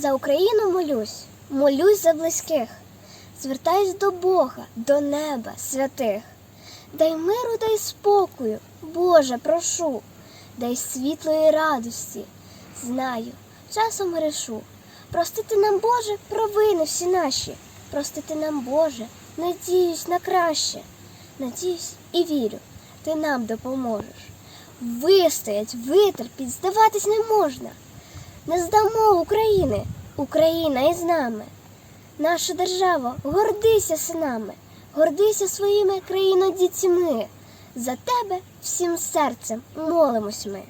За Україну молюсь, молюсь за близьких, звертаюсь до Бога, до неба святих. Дай миру, дай спокою, Боже, прошу, дай світлої радості. Знаю, часом грешу. Простити нам, Боже, провини всі наші. Простити нам, Боже, надіюсь на краще. Надіюсь і вірю, ти нам допоможеш. Вистоять, витерпіть, здаватись не можна. Не здамо України, Україна із нами. Наша держава, гордися синами, гордися своїми країнодітьми. За тебе всім серцем молимось ми.